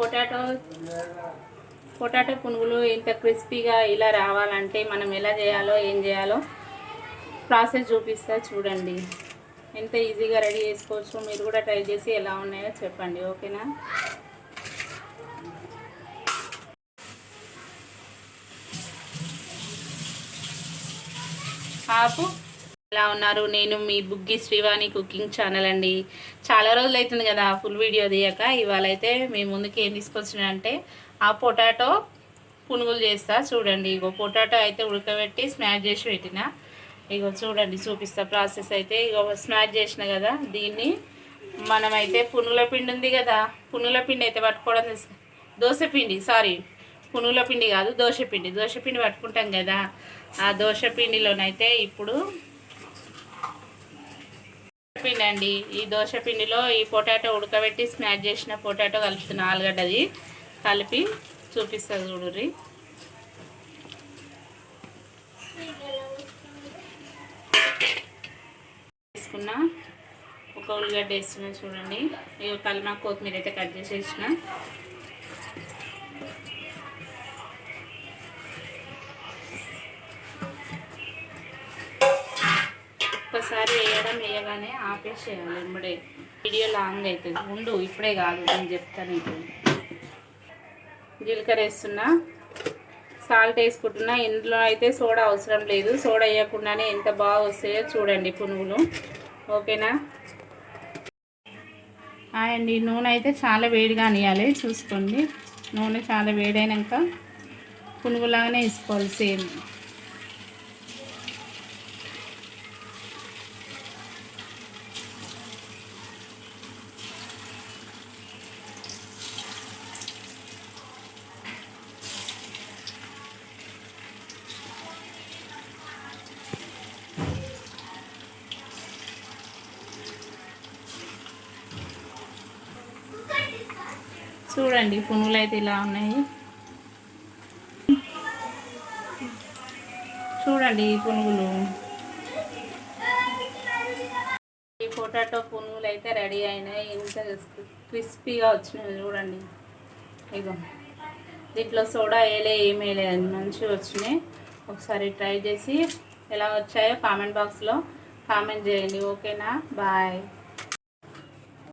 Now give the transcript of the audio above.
Potato potato పునుగులు ఇంత క్రిస్పీగా ఇలా రావాలంటే మనం ఎలా చేయాలో ఏం చేయాలో ప్రాసెస్ చూపిస్తా చూడండి. ఎంత ఈజీగా రెడీ చేసుకోవచ్చు మీరు కూడా ట్రై చేసి ఎలా ఉన్నాయో చెప్పండి ఓకేనా? ఆపు. ఎలా ఉన్నారు? నేను మీ బుగ్గి శ్రీవాణి కుకింగ్ ఛానల్ అండి. చాలా రోజులు అవుతుంది కదా ఫుల్ వీడియో తీయక. ఇవాళ అయితే మీ ముందుకి ఏం తీసుకొచ్చినంటే ఆ పొటాటో పునుగులు చేస్తా. చూడండి ఇగో పొటాటో అయితే ఉడకబెట్టి స్మాష్ చేసి పెట్టిన. ఇగో చూడండి చూపిస్తా ప్రాసెస్ అయితే. ఇగో స్మాష్ చేసిన కదా దీన్ని మనమైతే పునుగుల పిండి ఉంది కదా పునుగుల పిండి అయితే పట్టుకోవడం దోశ పిండి సారీ పునుగుల పిండి కాదు దోశ పిండి. దోశ పిండి పట్టుకుంటాం కదా ఆ దోశ పిండిలోనైతే ఇప్పుడు పిండి అండి. ఈ దోశ పిండిలో ఈ పొటాటో ఉడకబెట్టి స్మాష్ చేసిన పొటాటో కలుపుతున్నా ఆలుగడ్డది కలిపి చూపిస్తుంది చూడుర్రి. వేసుకున్న ఒక ఉల్లిగడ్డ వేస్తున్నా చూడండి. ఇక కలిమా కొత్తిమీర అయితే కట్ చేసేసిన ఒక్కసారి వేయడం వేయగానే ఆపేసేయాలి ఇప్పుడే. వీడియో లాంగ్ అవుతుంది. ఉండు ఇప్పుడే కాదు నేను చెప్తాను ఇప్పుడు. జీలకర్ర వేస్తున్నా. సాల్ట్ వేసుకుంటున్నా. ఇందులో అయితే సోడా అవసరం లేదు. సోడా వేయకుండానే ఎంత బాగా వస్తాయో చూడండి పునుగులు. ఓకేనా? అండి నూనె అయితే చాలా వేడిగా అనియాలి. చూసుకోండి. నూనె చాలా వేడైనాక పునుగులాగానే వేసుకోవాలి సేమ్. చూడండి పునుగులు అయితే ఇలా ఉన్నాయి. చూడండి పునుగులు. ఈ పొటాటో పునుగులు అయితే రెడీ అయినాయి. ఇంత క్రిస్పీగా వచ్చినాయి చూడండి. ఇగో. దీంట్లో సోడా వేయలే ఏమి వేయలేదు మంచిగా వచ్చినాయి. ఒకసారి ట్రై చేసి ఎలా వచ్చాయో కామెంట్ బాక్స్లో కామెంట్ చేయండి. ఓకేనా? బాయ్.